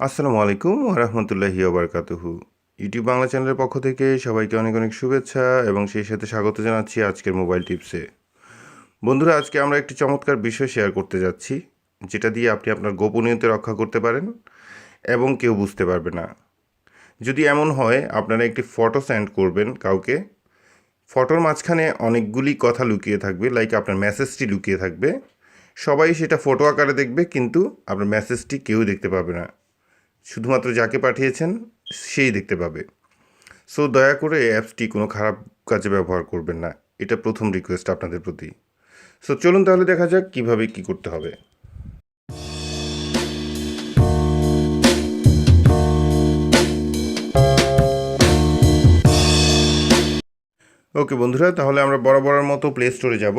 আসসালামু আলাইকুম ওরহমতুল্লাহি ওবরকাতুহু। ইউটিউব বাংলা চ্যানেলের পক্ষ থেকে সবাইকে অনেক অনেক শুভেচ্ছা এবং সেই সাথে স্বাগত জানাচ্ছি আজকের মোবাইল টিপসে। বন্ধুরা, আজকে আমরা একটি চমৎকার বিষয় শেয়ার করতে যাচ্ছি, যেটা দিয়ে আপনি আপনার গোপনীয়তা রক্ষা করতে পারেন এবং কেউ বুঝতে পারবে না। যদি এমন হয়, আপনারা একটি ফটো সেন্ড করবেন কাউকে। ফটোর মাঝখানে অনেকগুলি কথা লুকিয়ে থাকবে লাইক আপনার মেসেজটি লুকিয়ে থাকবে। সবাই সেটা ফটো আকারে দেখবে, কিন্তু আপনার মেসেজটি কেউ দেখতে পাবে না। শুধুমাত্র যাকে পাঠিয়েছেন, সেই দেখতে পাবে। সো দয়া করে অ্যাপসটি কোনো খারাপ কাজে ব্যবহার করবেন না। এটা প্রথম রিকোয়েস্ট আপনাদের প্রতি। সো চলুন তাহলে দেখা যাক কীভাবে কি করতে হবে। ওকে বন্ধুরা, তাহলে আমরা বরাবরের মতো প্লে স্টোরে যাব।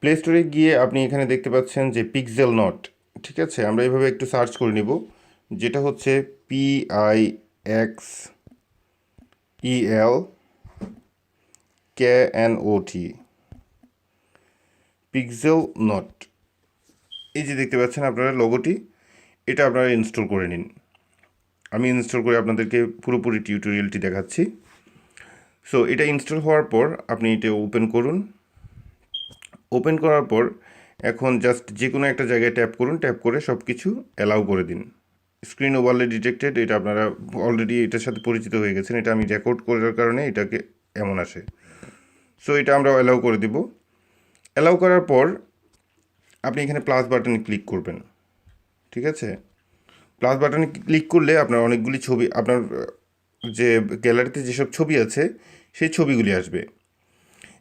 প্লে স্টোরে গিয়ে আপনি এখানে দেখতে পাচ্ছেন যে পিক্সেল নট ঠিক আছে? আমরা এইভাবে একটু সার্চ করে নিব। যেটা হচ্ছে P I X E L K N O T pixel knot এই যে দেখতে পাচ্ছেন আপনারা লোগোটি এটা আপনারা ইনস্টল করে নিন। আমি ইনস্টল করে আপনাদেরকে পুরোপুরি টিউটোরিয়ালটি দেখাচ্ছি। সো এটা ইনস্টল হওয়ার পর আপনি এটা ওপেন করুন। ওপেন করার পর এখন জাস্ট যে কোনো একটা জায়গায় ট্যাপ করুন ট্যাপ করে সব কিছু অ্যালাউ করে দিন। স্ক্রিন ওভারলে ডিটেক্টেড এটা আপনারা অলরেডি এটার সাথে পরিচিত হয়ে গেছেন, এটা আমি রেকর্ড করার কারণে এটাকে এমন আসে। সো এটা আমরা অ্যালাউ করে দিব। অ্যালাউ করার পর আপনি এখানে প্লাস বাটনে ক্লিক করবেন। ঠিক আছে? প্লাস বাটনে ক্লিক করলে আপনার অনেকগুলি ছবি, আপনার যে গ্যালারিতে যেসব ছবি আছে, সেই ছবিগুলি আসবে।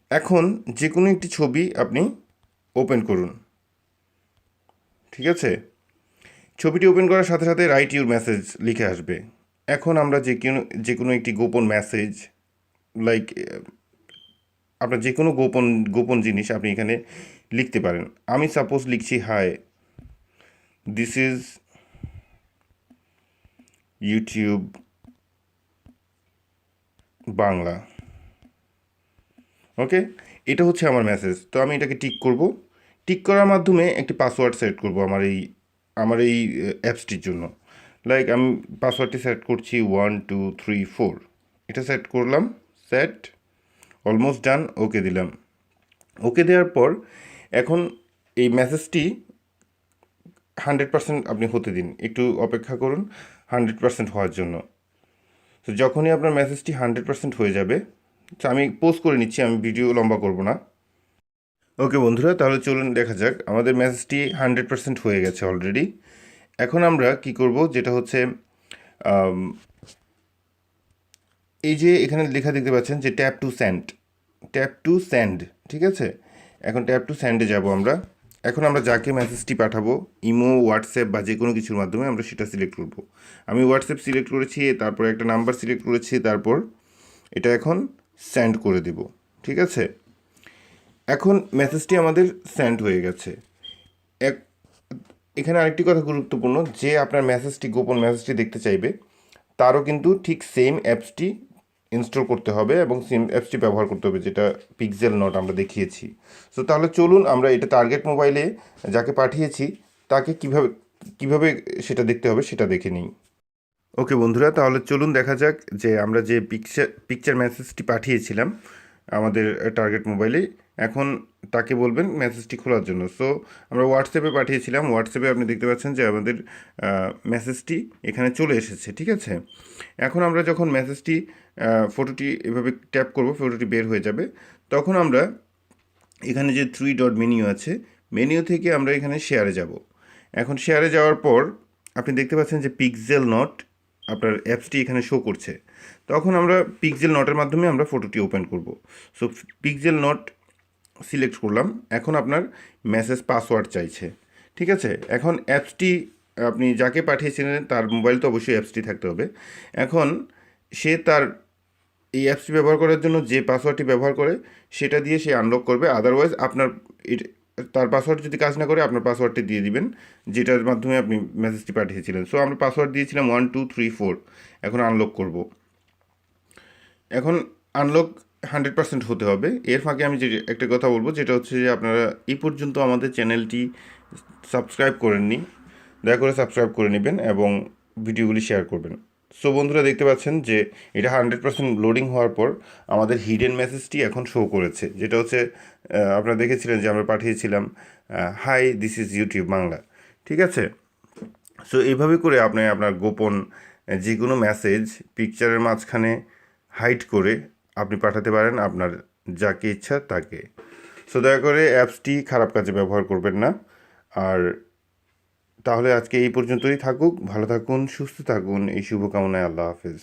এখন যে কোনো একটি ছবি আপনি ওপেন করুন। ঠিক আছে? ছবিটি ওপেন করার সাথে সাথে রাইট ইউর মেসেজ লিখে আসবে। এখন আমরা যে কোনো যে কোনো একটি গোপন মেসেজ লাইক আপনার যে কোনো গোপন গোপন জিনিস আপনি এখানে লিখতে পারেন। আমি সাপোজ লিখছি hi this is YouTube Bangla. Okay এটা হচ্ছে আমার মেসেজ তো আমি এটাকে টিক করব। টিক করার মাধ্যমে একটি পাসওয়ার্ড সেট করব আমার এই আমার এই অ্যাপসটির জন্য। লাইক আমি পাসওয়ার্ডটি সেট করছি ওয়ান টু থ্রি ফোর এটা সেট করলাম সেট অলমোস্ট ডান ওকে দিলাম। ওকে দেওয়ার পর, এখন এই মেসেজটি হান্ড্রেড পার্সেন্ট আপনি হতে দিন। একটু অপেক্ষা করুন হান্ড্রেড পার্সেন্ট হওয়ার জন্য। তো যখনই আপনার মেসেজটি হান্ড্রেড পার্সেন্ট হয়ে যাবে, তো আমি পোস্ট করে নিচ্ছি, আমি ভিডিও লম্বা করব না। ওকে বন্ধুরা, তাহলে চলুন দেখা যাক। আমাদের মেসেজটি হান্ড্রেড পার্সেন্ট হয়ে গেছে অলরেডি এখন আমরা কি করব, যেটা হচ্ছে এই যে এখানে লেখা দেখতে পাচ্ছেন যে tap to send tap to send ঠিক আছে? এখন ট্যাপ টু স্যান্ডে যাব আমরা। এখন আমরা যাকে মেসেজটি পাঠাবো, ইমো, হোয়াটসঅ্যাপ বা যে কোনো কিছুর মাধ্যমে আমরা সেটা সিলেক্ট করব। আমি হোয়াটসঅ্যাপ সিলেক্ট করেছি, তারপর একটা নাম্বার সিলেক্ট করেছি, তারপর এটা এখন সেন্ড করে দেব, ঠিক আছে? এখন মেসেজটি আমাদের সেন্ড হয়ে গেছে। এক, এখানে আরেকটি কথা গুরুত্বপূর্ণ, যে আপনার মেসেজটি, গোপন মেসেজটি দেখতে চাইবে, তারও কিন্তু ঠিক সেম অ্যাপসটি ইনস্টল করতে হবে এবং সেম অ্যাপসটি ব্যবহার করতে হবে, যেটা পিক্সেল নট আমরা দেখিয়েছি। সো তাহলে চলুন আমরা এটা টার্গেট মোবাইলে যাকে পাঠিয়েছি, তাকে কীভাবে কীভাবে সেটা দেখতে হবে সেটা দেখে নিই। ওকে বন্ধুরা, তাহলে চলুন দেখা যাক যে আমরা যে পিকচার পিকচার মেসেজটি পাঠিয়েছিলাম আমাদের টার্গেট মোবাইলে এখন তাকে বলবেন মেসেজটি খোলার জন্য। সো আমরা হোয়াটসঅ্যাপে পাঠিয়েছিলাম। হোয়াটসঅ্যাপে আপনি দেখতে পাচ্ছেন যে আমাদের মেসেজটি এখানে চলে এসেছে, ঠিক আছে? এখন আমরা যখন মেসেজটি ফটোটি এভাবে ট্যাপ করব ফটোটি বের হয়ে যাবে, তখন আমরা এখানে যে থ্রি ডট মেনিউ আছে মেনিউ থেকে আমরা এখানে শেয়ারে যাব। এখন শেয়ারে যাওয়ার পর আপনি দেখতে পাচ্ছেন যে পিক্সেল নট আপনার অ্যাপসটি এখানে শো করছে। তখন আমরা পিক্সেল নটের মাধ্যমে আমরা ফটোটি ওপেন করব। সো পিক্সেল নট সিলেক্ট করলাম। এখন আপনার মেসেজ পাসওয়ার্ড চাইছে। ঠিক আছে? এখন অ্যাপসটি আপনি যাকে পাঠিয়েছিলেন, তার মোবাইল তো অবশ্যই অ্যাপসটি থাকতে হবে। এখন সে তার এই অ্যাপসটি ব্যবহার করার জন্য যে পাসওয়ার্ডটি ব্যবহার করে, সেটা দিয়ে সে আনলক করবে। আদারওয়াইজ আপনার তার পাসওয়ার্ড যদি কাজ না করে, আপনার পাসওয়ার্ডটি দিয়ে দিবেন, যেটার মাধ্যমে আপনি মেসেজটি পাঠিয়েছিলেন। সো আমরা পাসওয়ার্ড দিয়েছিলাম ওয়ান টু থ্রি ফোর এখন আনলক করব। এখন আনলক হান্ড্রেড পার্সেন্ট হতে হবে। এর ফাঁকে আমি যে একটা কথা বলব, যেটা হচ্ছে যে আপনারা এই পর্যন্ত আমাদের চ্যানেলটি সাবস্ক্রাইব করেননি, দয়া করে সাবস্ক্রাইব করে নেবেন এবং ভিডিওগুলি শেয়ার করবেন। সো বন্ধুরা, দেখতে পাচ্ছেন যে এটা হান্ড্রেড পার্সেন্ট লোডিং হওয়ার পর আমাদের হিডেন মেসেজটি এখন শো করেছে, যেটা হচ্ছে আপনারা দেখেছিলেন যে আমরা পাঠিয়েছিলাম hi, this is YouTube Bangla ঠিক আছে? সো এইভাবে করে আপনি আপনার গোপন যে কোনো মেসেজ, পিকচারের মাঝখানে হাইড করে আপনি পাঠাতে পারেন আপনার যাকে ইচ্ছা তাকে। সো দয়া করে অ্যাপসটি খারাপ কাজে ব্যবহার করবেন না। আর তাহলে আজকে এই পর্যন্তই থাকুক। ভালো থাকুন, সুস্থ থাকুন। এই শুভকামনায় আল্লাহ হাফেজ।